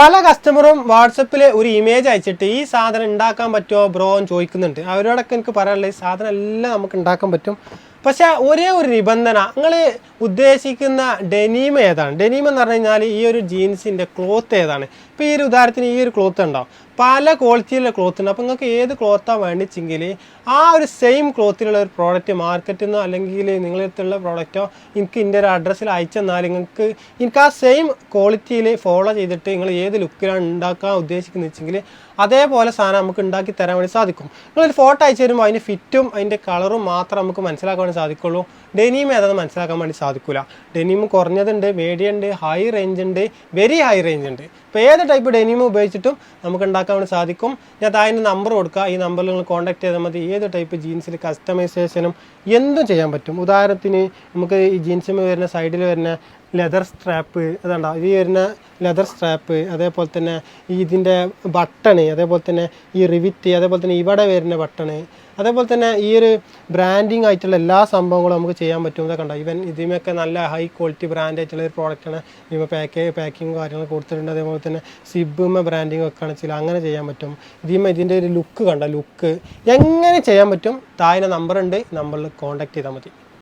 പല കസ്റ്റമറും വാട്സപ്പിൽ ഒരു ഇമേജ് അയച്ചിട്ട് ഈ സാധനം ഉണ്ടാക്കാൻ പറ്റുമോ ബ്രോ എന്ന് ചോദിക്കുന്നുണ്ട്. അവരോടൊക്കെ എനിക്ക് പറയാനുള്ളത് ഈ സാധനം എല്ലാം നമുക്ക് ഉണ്ടാക്കാൻ പറ്റും. പക്ഷേ ഒരേ ഒരു നിബന്ധന നിങ്ങൾ ഉദ്ദേശിക്കുന്ന ഡെനീം ഏതാണ്? ഡെനീം എന്ന് പറഞ്ഞു കഴിഞ്ഞാൽ ഈ ഒരു ജീൻസിന്റെ ക്ലോത്ത് ഏതാണ്? ഇപ്പോൾ ഈ ഒരു ഉദാഹരണത്തിന് ഈ ഒരു ക്ലോത്ത് ഉണ്ടാവും പല ക്വാളിറ്റിയിലുള്ള ക്ലോത്ത് ഉണ്ട്. അപ്പോൾ നിങ്ങൾക്ക് ഏത് ക്ലോത്താണ് വേണ്ടിച്ചെങ്കിൽ ആ ഒരു സെയിം ക്ലോത്തിലുള്ള ഒരു പ്രോഡക്റ്റ് മാർക്കറ്റിൽ നിന്നോ അല്ലെങ്കിൽ നിങ്ങളുടെ അടുത്തുള്ള പ്രോഡക്റ്റോ എനിക്ക് എന്റെ ഒരു അഡ്രസ്സിൽ അയച്ചെന്നാൽ നിങ്ങൾക്ക് എനിക്ക് ആ സെയിം ക്വാളിറ്റിയിൽ ഫോളോ ചെയ്തിട്ട് നിങ്ങൾ ഏത് ലുക്കിലാണ് ഉണ്ടാക്കാൻ ഉദ്ദേശിക്കുന്നത് വെച്ചെങ്കിൽ അതേപോലെ സാധനം നമുക്ക് ഉണ്ടാക്കി തരാൻ വേണ്ടി സാധിക്കും. നിങ്ങളൊരു ഫോട്ടോ അയച്ചു തരുമ്പോൾ അതിന്റെ ഫിറ്റും അതിന്റെ കളറും മാത്രം നമുക്ക് മനസ്സിലാക്കാൻ വേണ്ടി സാധിക്കുള്ളൂ. ഡെനീം ഏതാണെന്ന് മനസ്സിലാക്കാൻ വേണ്ടി സാധിക്കില്ല ഡെനീം കുറഞ്ഞതുണ്ട് മീഡിയം ഉണ്ട് ഹൈ റേഞ്ച് ഉണ്ട് വെരി ഹൈ റേഞ്ച് ഉണ്ട്. ഇപ്പോൾ ഏത് ടൈപ്പ് ഡെനിമ ഉപയോഗിച്ചിട്ടും നമുക്ക് ഉണ്ടാക്കാൻ വേണ്ടി സാധിക്കും. ഞാൻ താഴെ നമ്പർ കൊടുക്കുക ഈ നമ്പറിൽ നിങ്ങൾ കോൺടാക്ട് ചെയ്താൽ മതി. ഏത് ടൈപ്പ് ജീൻസിൽ കസ്റ്റമൈസേഷനും എന്തും ചെയ്യാൻ പറ്റും. ഉദാഹരണത്തിന് നമുക്ക് ഈ ജീൻസിന് വരുന്ന സൈഡിൽ വരുന്ന ലെതർ സ്ട്രാപ്പ് അതുണ്ടോ ഈ വരുന്ന ലെതർ സ്ട്രാപ്പ് അതേപോലെ തന്നെ ഇതിന്റെ ബട്ടണ് അതേപോലെ തന്നെ ഈ റിവിറ്റ് അതേപോലെ തന്നെ ഇവിടെ വരുന്ന ബട്ടണ് അതേപോലെ തന്നെ ഈ ഒരു ബ്രാൻഡിങ് ആയിട്ടുള്ള എല്ലാ സംഭവങ്ങളും നമുക്ക് ചെയ്യാൻ പറ്റും. ഇതൊക്കെ കണ്ടോ? ഇവൻ ഇതിമൊക്കെ നല്ല ഹൈ ക്വാളിറ്റി ബ്രാൻഡ് ആയിട്ടുള്ള ഒരു പ്രോഡക്റ്റാണ് ഇവ പാക്ക് പാക്കിങ് കാര്യങ്ങൾ കൊടുത്തിട്ടുണ്ട്. അതേപോലെ തന്നെ സിബുമ ബ്രാൻഡിങ് ഒക്കെ വെച്ചാൽ അങ്ങനെ ചെയ്യാൻ പറ്റും. ഇതിമ ഇതിന്റെ ഒരു ലുക്ക് കണ്ട? ലുക്ക് എങ്ങനെ ചെയ്യാൻ പറ്റും? താഴെ നമ്പർ ഉണ്ട്. നമ്പറിൽ കോൺടാക്ട് ചെയ്താൽ മതി.